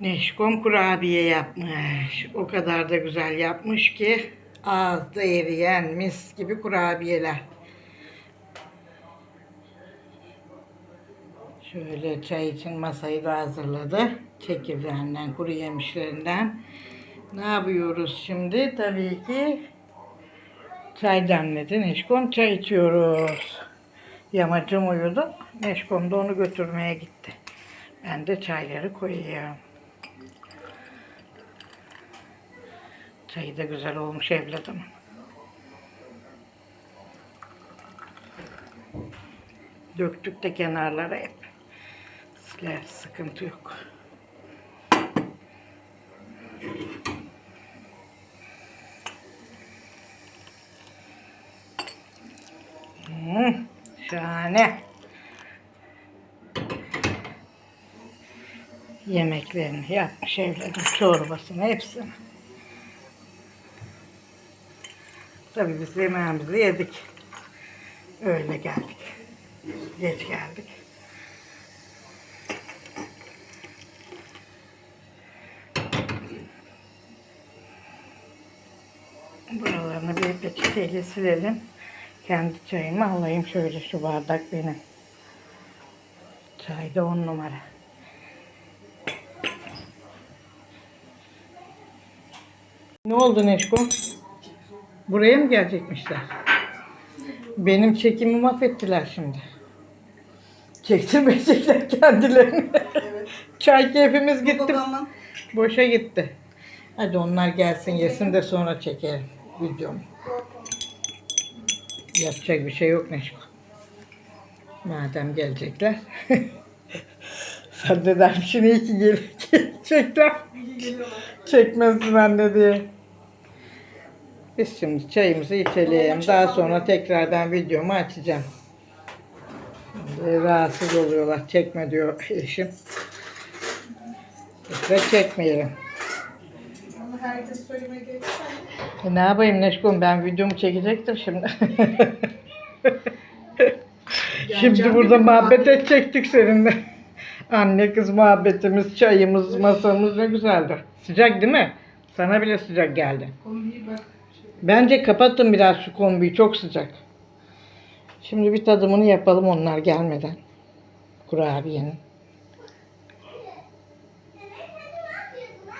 Neşkom kurabiye yapmış. O kadar da güzel yapmış ki ağızda eriyen mis gibi kurabiyeler. Şöyle çay için masayı da hazırladı. Çekirdeğinden, kuru yemişlerinden. Ne yapıyoruz şimdi? Tabii ki çay demledi. Neşkom çay içiyoruz. Yamacım uyudu. Neşkom da onu götürmeye gitti. Ben de çayları koyuyorum. Çayı da güzel olmuş evladım. Döktük de kenarlara hep. Siler, sıkıntı yok. Hmm, şahane. Yemeklerini yapmış evladım, çorbasını, hepsini. Tabii biz yemeğimizi yedik. Öyle geldik. Geç geldik. Buralarını bir peçeteyle silelim. Kendi çayımı alayım şöyle şu bardak benim. Çay da on numara. Ne oldu Neşko? Buraya mı gelecekmişler? Benim çekimi mahvettiler şimdi. Çektirmeyecekler kendilerini. Çay keyfimiz gitti. Babamın Boşa gitti. Hadi onlar gelsin yesin de sonra çekelim videomu. Yapacak bir şey yok Neşko. Madem gelecekler. Sen de dermişsin iyi ki gelecekler. Çekmezsin anne diye. Biz şimdi çayımızı içelim. Daha sonra tekrardan videomu açacağım. Şimdi rahatsız oluyorlar. Çekme diyor eşim. Ve çekmeyelim. Ama herkes. E ne yapayım Neşkom ben videomu çekecektim şimdi. şimdi burada muhabbet. edecektik seninle. Anne kız muhabbetimiz, çayımız, masamız ne güzeldi. Sıcak değil mi? Sana bile sıcak geldi. Kombiyi bak. Bence kapatın biraz şu kombiyi çok sıcak. Şimdi bir tadımını yapalım onlar gelmeden. Kurabiyenin.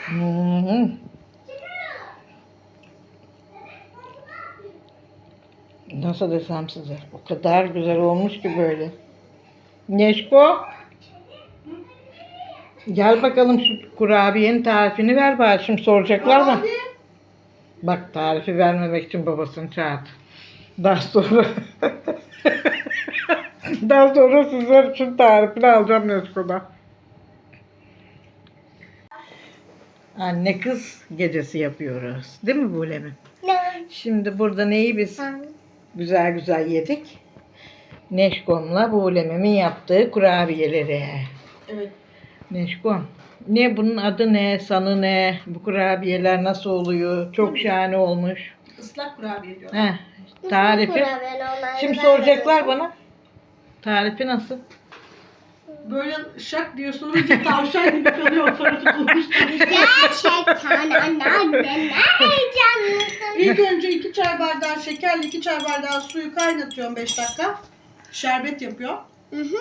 Hmm. Nasıl desem size? O kadar güzel olmuş ki böyle. Neşko. Gel bakalım şu kurabiyenin tarifini ver bari. Şimdi soracaklar mı? Bak tarifi vermemek için babasını çağırdı. Daha sonra daha sonra sizler için tarifini alacağım Nesko'da. Anne kız gecesi yapıyoruz. Değil mi Bulem'im? Şimdi burada neyi biz güzel güzel yedik? Neşkom'la Bulem'imin yaptığı kurabiyeleri. Evet. Neşkom. Ne bunun adı ne, sanı ne, bu kurabiyeler nasıl oluyor? Çok şahane olmuş. Islak kurabiye diyor. Heh, tarifi. Şimdi soracaklar bana. Tarifi nasıl? Böyle şak diyorsun önce tavşan gibi kalıyor sonra tutulmuş. Gerçekten anneanne ne heyecanlısın. İlk önce iki çay bardağı şekerle iki çay bardağı suyu kaynatıyorum 5 dakika. Şerbet yapıyor. Hı hı.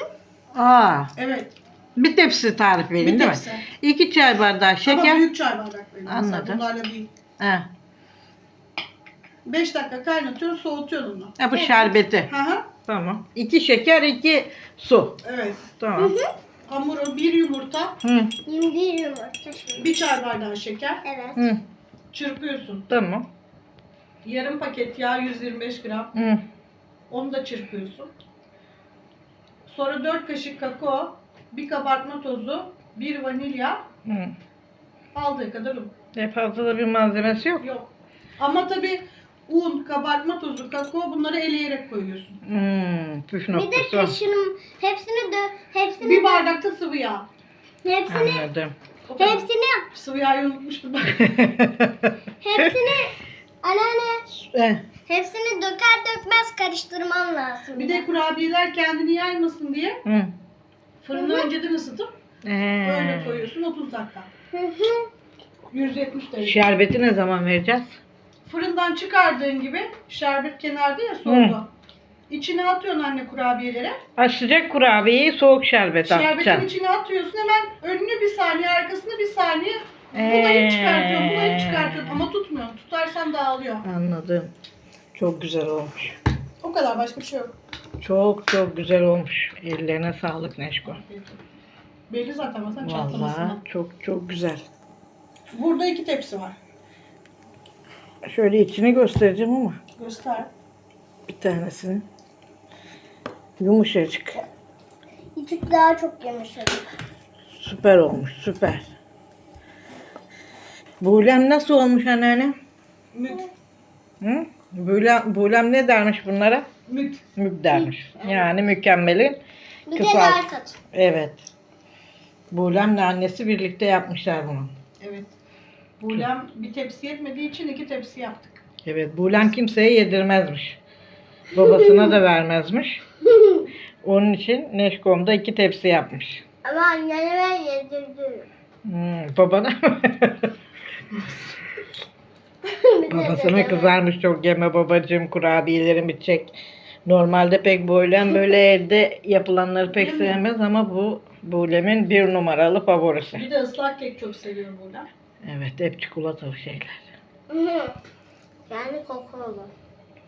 Aa, Evet. Bir tepsi tarif verin Bir değil mi? tepsi. İki çay bardağı Ama şeker. büyük çay bardakları. Anladım. Bunlarla değil. He. 5 dakika kaynatıyorsun soğutuyorsun onu. Ha, bu şerbeti. Hı hı. Tamam. İki şeker, iki su. Evet. Tamam. Hamuru bir yumurta, Hı. Bir yumurta şimdi. bir çay bardağı şeker. Evet. Hı. Çırpıyorsun. Tamam. Yarım paket yağ 125 gram. Hı. Onu da çırpıyorsun. Sonra 4 kaşık kakao, bir kabartma tozu, bir vanilya, Hı. aldığı kadar un. Ne fazla da bir malzemesi yok. Yok. Ama tabi un, kabartma tozu, kakao bunları eleyerek koyuyorsun. Hmm, püf Bir de noktası. o. kaşınım hepsini de hepsini Bir bardakta sıvı yağ. hepsini Anladım. O kadar. hepsini Sıvı yağı unutmuştum ben. hepsini anneanne Eh, hepsini döker dökmez karıştırmam lazım. Bir de kurabiyeler kendini yaymasın diye Hı. Fırını önceden ısıtıp Ee, Böyle koyuyorsun 30 dakika. Hı hı. 170 derece. şerbeti ne zaman vereceğiz? Fırından çıkardığın gibi şerbet kenarda ya soğudu. İçine atıyorsun anne kurabiyeleri. Ha, sıcak kurabiyeyi soğuk şerbet Şerbetin atacaksın. içine atıyorsun hemen önünü bir saniye arkasını bir saniye Ee. çıkartıyorsun bulayı çıkartıyorsun ama tutmuyorsun. Tutarsan dağılıyor. Anladım. Çok güzel olmuş. O kadar başka bir şey yok. Çok çok güzel olmuş. Ellerine sağlık Neşko. Belli zaten mesela çatlamasından. Vallahi çok çok güzel. Burada iki tepsi var. Şöyle içini göstereceğim ama Göster. bir tanesini. Yumuşacık. Bir tık daha çok yumuşadık. Süper olmuş süper. Buğlem nasıl olmuş anneanne? Müt. Hı? Buğlem, buğlem ne dermiş bunlara? Müt. Mük dermiş. Yani mükemmelin Bir Kısalt. Evet. Buğlemle annesi birlikte yapmışlar bunu. Evet. Buğlem bir tepsi yetmediği için iki tepsi yaptık. Evet, Buğlem kimseye yedirmezmiş. Babasına da vermezmiş. Onun için Neşkom'da iki tepsi yapmış. Ama anneme yedirdim. Hmm, babana babasına kızarmış çok yeme babacığım kurabiyelerim bitecek. Normalde pek Buğlem böyle evde yapılanları pek Değil mi? sevmez ama bu Buğlem'in bir numaralı favorisi. Bir de ıslak kek çok seviyorum Buğlem. Evet, hep çikolatalı şeyler. Yani kokulu.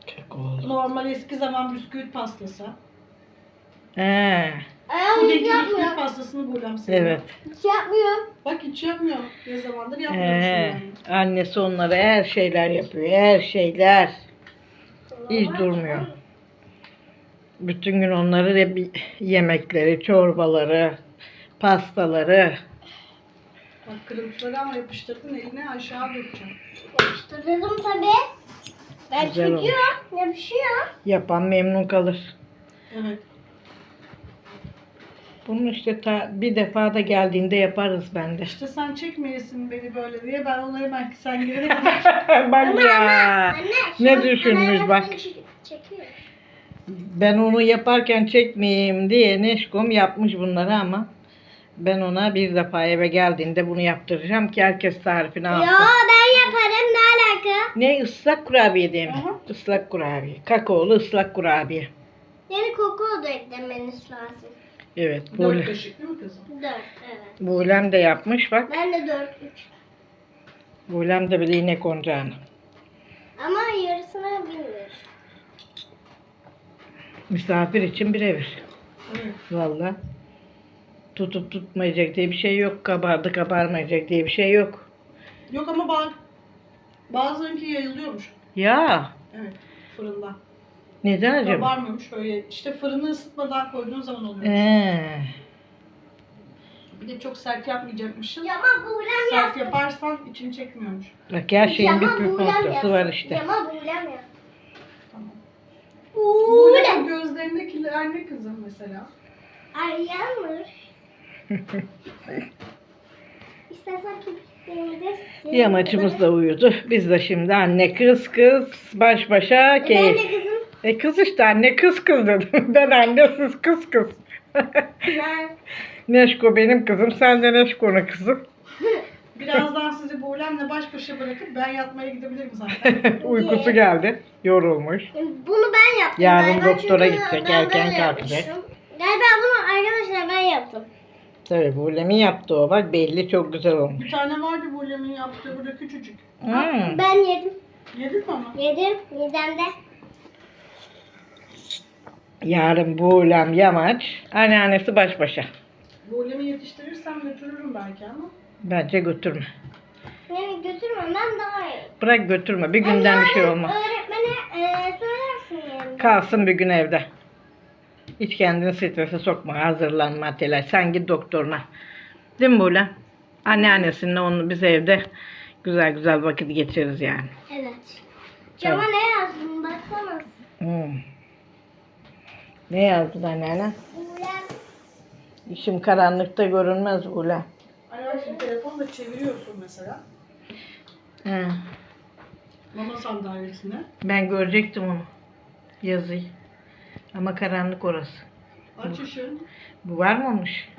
Çok oldu. Normal eski zaman bisküvit pastası. He, Ayağım Pudingli hiç bisküvit yapmıyor. pastasını Buğlem seviyor. evet. Hiç yapmıyor. Bak hiç yapmıyor. Ne zamandır yapmıyor Ee, yani. annesi onlara her şeyler yapıyor. Her şeyler. Hiç durmuyor. Bütün gün onları hep yemekleri, çorbaları, pastaları. Bak kırıntıları ama yapıştırdın eline aşağı dökeceğim. Yapıştırdım tabii. Ben Güzel çekiyor. Yapışıyor. Yapan memnun kalır. Evet. Bunun işte ta, bir defa da geldiğinde yaparız bende. İşte sen çekmeyesin beni böyle diye ben onu hemen sen gelene kadar bak ya. Anne. Ne şu düşünmüş bak. çek- Çekiyor. Ben onu yaparken çekmeyeyim diye Neşkom yapmış bunları ama ben ona bir defa eve geldiğinde bunu yaptıracağım ki herkes tarifini Yo alsın. ben yaparım ne alaka? Ne ıslak kurabiye değil mi? Aha. Islak kurabiye. Kakaolu ıslak kurabiye. Yani koku da eklemeniz lazım. Evet. dört Buğlem, kaşık değil mi kızım? Dört evet. Buğlem de yapmış bak. Ben de dört üç. Buğlem de bile inek oyuncağını. Ama yarısını bilmiyorum. Misafir için birebir. Evet. Valla. Tutup tutmayacak diye bir şey yok. Kabardı kabarmayacak diye bir şey yok. Yok ama bak bazılarınki yayılıyormuş. Ya. Evet fırında. Neden acaba? Kabarmıyormuş böyle. İşte fırını ısıtmadan koyduğun zaman oluyor. Ee, Bir de çok sert yapmayacakmışsın. Yama buğlem Sert yaparsan içini çekmiyormuş. bak her şeyin bir Yama püf noktası var işte. Yama buğlem yaptım. Tamam. Buğlem. Bu gözlerindekiler ne kızım mesela? Ay yanlış. İstersen kirpiklerinde Yamaçımız da uyudu. Biz de şimdi anne kız kız baş başa Ben keyif. de kızım. E kız işte anne kız kız dedim. Ben anne siz kız kız. Ben. Neşko benim kızım sen de Neşko'nun kızı. Birazdan sizi Buğlem'le baş başa bırakıp ben yatmaya gidebilirim zaten. Uykusu geldi. Yorulmuş. Bunu ben yaptım. Yarın galiba doktora çünkü gidecek, ben erken böyle kalkacak. yapmışım. Galiba bunu arkadaşlar ben yaptım. Tabii Buğlem'in yaptı o bak belli çok güzel olmuş. Bir tane vardı Buğlem'in yaptığı burada küçücük. Hmm. Ben yedim. Yedin mi onu? Yedim. Midemde. Yarın Buğlem yamaç. Anneannesi baş başa. Buğlem'i yetiştirirsem götürürüm belki ama. Bence götürme. Yani götürmemem daha iyi. Bırak götürme. Bir günden bir şey olmaz. Öğretmene e, söylersin yani. Kalsın bir gün evde. Hiç kendini strese sokma. Hazırlanma, telaş. Sen git doktoruna. Değil mi Buğlem? Anneannesinle onu biz evde güzel güzel vakit geçiririz yani. Evet. Cama ne yazdım baksana. Hmm. Ne yazdın anneanne? Ulan. İşim karanlıkta görünmez. Hani bak şimdi telefonla çeviriyorsun mesela. He. Mama sandalyesine. Ben görecektim onu. Yazıyı. Ama karanlık orası. Aç ışığını. Bu var mı olmuş?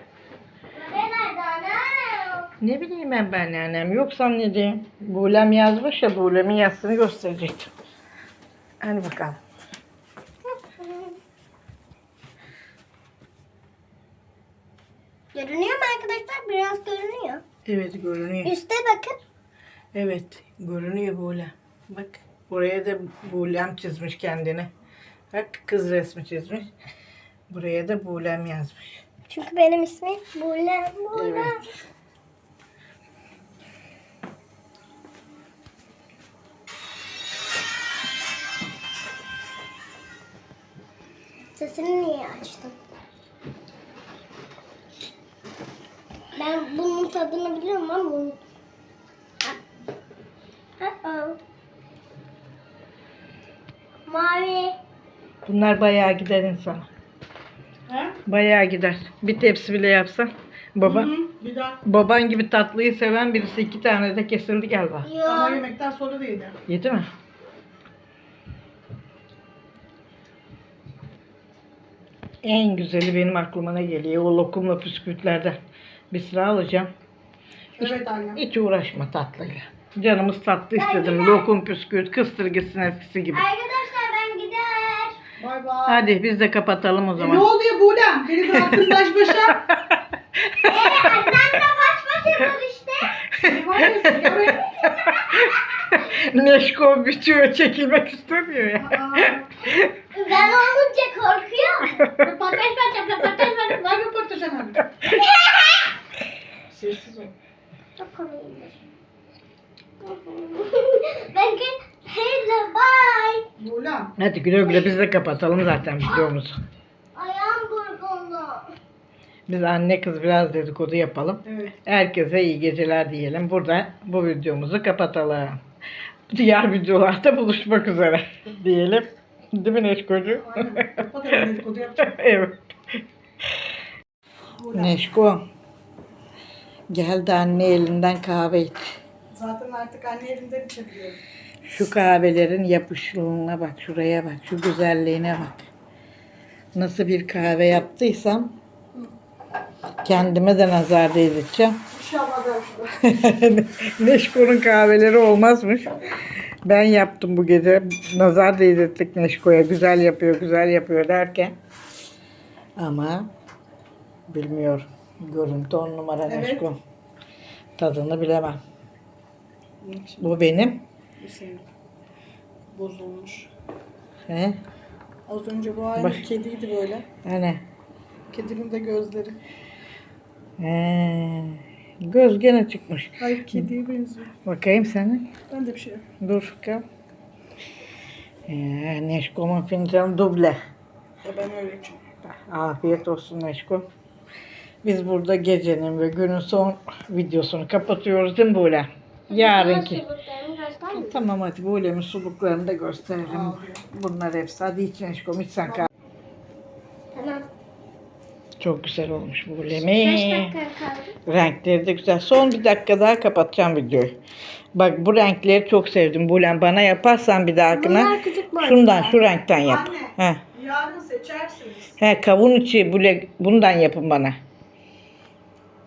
Ne bileyim ben ben annem yok zannedeyim. Buğlem yazmış ya Buğlem'in yazısını gösterecektim. Hadi bakalım. Görünüyor mu arkadaşlar? Biraz görünüyor. Evet görünüyor. Üste bakın. Evet görünüyor Buğlem. Bak buraya da Buğlem çizmiş kendini. Bak kız resmi çizmiş. Buraya da Buğlem yazmış. Çünkü benim ismim Buğlem. Buğlem. Evet. Sesini niye açtın? Ben bunun tadını biliyorum ama bunu... Mavi. Bunlar bayağı gider insana. He? Bayağı gider. Bir tepsi bile yapsan. Baba, Hı hı, Bir daha. baban gibi tatlıyı seven birisi iki tane de kesildi galiba. Ama Yok. yemekten sonra da yedi. Yedi mi? En güzeli benim aklıma ne geliyor? O lokumla püskürtlerden. Bir sıra alacağım. Evet anne. Hiç uğraşma tatlıyla. Canımız tatlı istedim. Lokum püskürt kıstır gitsin eskisi gibi. Arkadaşlar ben gider. Bay bay. Hadi biz de kapatalım o E, ne zaman. oldu ya Buğlem? Beni bıraktın baş başa. Annemle baş başadır işte. Seni var ya oraya. Neşko bitiyor çekilmek istemiyor ya. Ben olunca korkuyorum. Röportaj vereceğim, röportaj vereceğim. Ver röportaj hemen. Sessiz ol. Çok komiymiş. Ben gel. Hello bye. Buğlem. Hadi güle güle biz de kapatalım zaten videomuzu. Ayağım burkuldu. Biz anne kız biraz dedikodu yapalım. Evet. Herkese iyi geceler diyelim. Burada bu videomuzu kapatalım. Diğer videolarda buluşmak üzere diyelim. Değil mi Neşkocuğum? Aynen. Kapatalım dedikodu yapacağım. evet. Neşko. Gel de anne elinden kahve iç. Zaten artık anne elinden içebiliyorum. Şu kahvelerin yapışlılığına bak. Şuraya bak. Şu güzelliğine bak. Nasıl bir kahve yaptıysam kendime de nazar değdireceğim. İnşallah der şurada. Neşko'nun kahveleri olmazmış. Ben yaptım bu gece. Nazar değdirdik Neşko'ya. Güzel yapıyor, güzel yapıyor derken. Ama bilmiyorum. Görüntü on numara Evet. Neşko. Tadını bilemem. Bu benim. Bu senin. Bozulmuş. He? Az önce bu aynı Bak. kediydi böyle. Hani? Kedinin de gözleri. He. Göz gene çıkmış. Hayır kediye benziyor. Bakayım senin. Ben de bir şey. Dur bakalım. Ee, Neşko'nun fincanı duble. Ya ben öyle içiyorum. Afiyet olsun Neşko. Biz burada gecenin ve günün son videosunu kapatıyoruz değil mi Buğlem? Yarınki. Tamam hadi Buğlem'in suluklarını da gösterelim. Bunlar hepsi. Hadi iç Neşkom iç sen kahve. Tamam. Çok güzel olmuş dakika kaldı? Renkleri de güzel. Son bir dakika daha kapatacağım videoyu. Bak bu renkleri çok sevdim Buğlem. Bana yaparsan bir boy. şundan şu renkten yap. Anne. He. Yarın seçersiniz. He kavun içi böyle bundan yapın bana.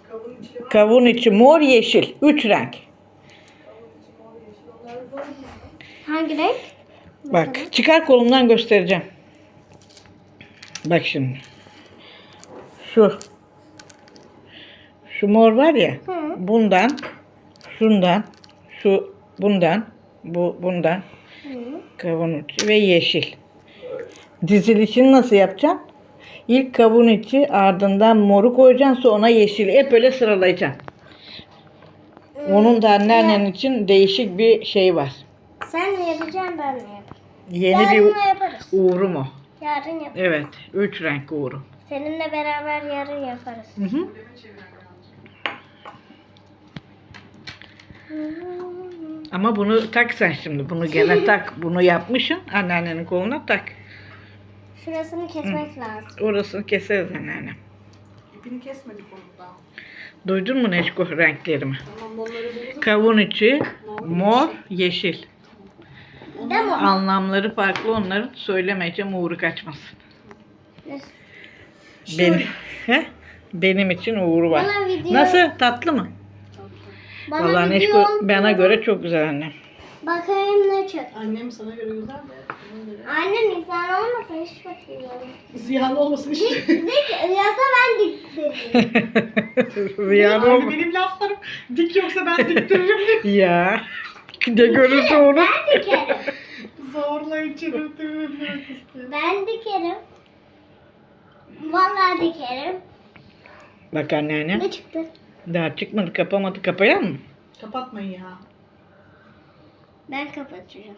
Kavun içi. Kavun içi mor yeşil. Üç renk. Onlar zor mu? Hangi renk? Bak çıkar kolumdan göstereceğim. Bak şimdi. Şu. Şu mor var ya. Hı. Bundan. Şundan. Şu bundan. Bu bundan. Hı. Kavun içi ve yeşil. Dizilişini nasıl yapacaksın? İlk kavun içi ardından moru koyacaksın sonra yeşil. Hep öyle sıralayacaksın. Onun da anneannen için değişik bir şey var. Sen mi yapacaksın ben mi yapayım? Yeni Yarın bir yaparız. uğru mu? Yarın yap. Evet. Üç renk uğru. Seninle beraber yarın yaparız. Hı hı. Ama bunu tak sen şimdi. Bunu gene tak. Bunu yapmışsın. Anneannenin koluna tak. Şurasını kesmek lazım. Orasını keseriz anneannem. İpini kesmedik onu daha. Duydun mu Neşko renklerimi? Tamam. Kavun içi, mor, yeşil. Değil mi? Anlamları farklı onların. Söylemeyeceğim uğru kaçmasın. Ne? Benim. He? Benim için uğur var. Bana video- Nasıl? Tatlı mı? Bana Vallahi video Neşko bana göre çok güzel anne. Bakayım ne çok. Annem sana göre güzel de. bana göre- Anne insan olmasa hiç bakıyorum. Ziyan olmasın işte. Dik, yasa ben dik dedim. Ziyan olma. benim laflarım dik yoksa ben diktiririm. Ya. De görürse onu. Ben dikerim. Zorla demek istiyorum. Ben dikerim. Vallahi dikerim. Bak anneanne. Ne çıktı? Daha çıkmadı kapamadı. Kapayalım mı? Kapatmayın ya. Ben kapatacağım.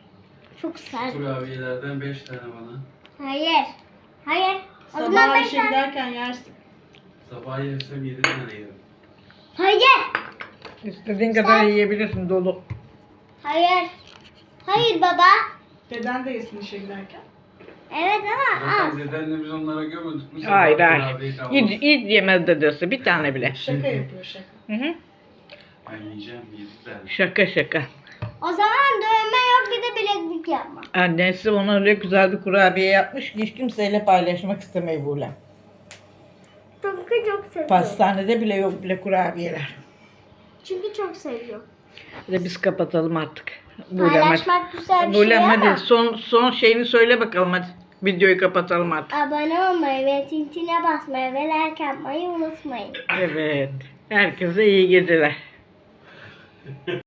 Çok sert. Kurabiyelerden 5 tane bana. Hayır. Hayır. O zaman Sabah ben işe sen... giderken yersin. Sabah yersem 7 tane yerim. Hayır. İstediğin kadar yiyebilirsin dolu. Hayır. Hayır baba. Deden de yesin işe giderken. Evet ama az. Zaten dedenle biz onlara gömüldük. Bu Hayır hayır. Hiç, hiç yemez dedesi. Bir tane bile. Şaka yapıyor şaka. Hı hı. Ben yiyeceğim 7 tane. Şaka şaka. O zaman dövme yok bir de bileklik yapma. Annesi ona öyle güzel bir kurabiye yapmış ki hiç kimseyle paylaşmak istemiyor Buğlem. Çünkü çok seviyor. Pastanede bile yok bile kurabiyeler. Çünkü çok seviyor. Hadi biz kapatalım artık. Buğlem hadi. Paylaşmak güzel bir Buğlem şey hadi ama son, son şeyini söyle bakalım hadi. Videoyu kapatalım artık. abone olmayı ve tintine basmayı ve like yapmayı unutmayın. Evet. Herkese iyi geceler.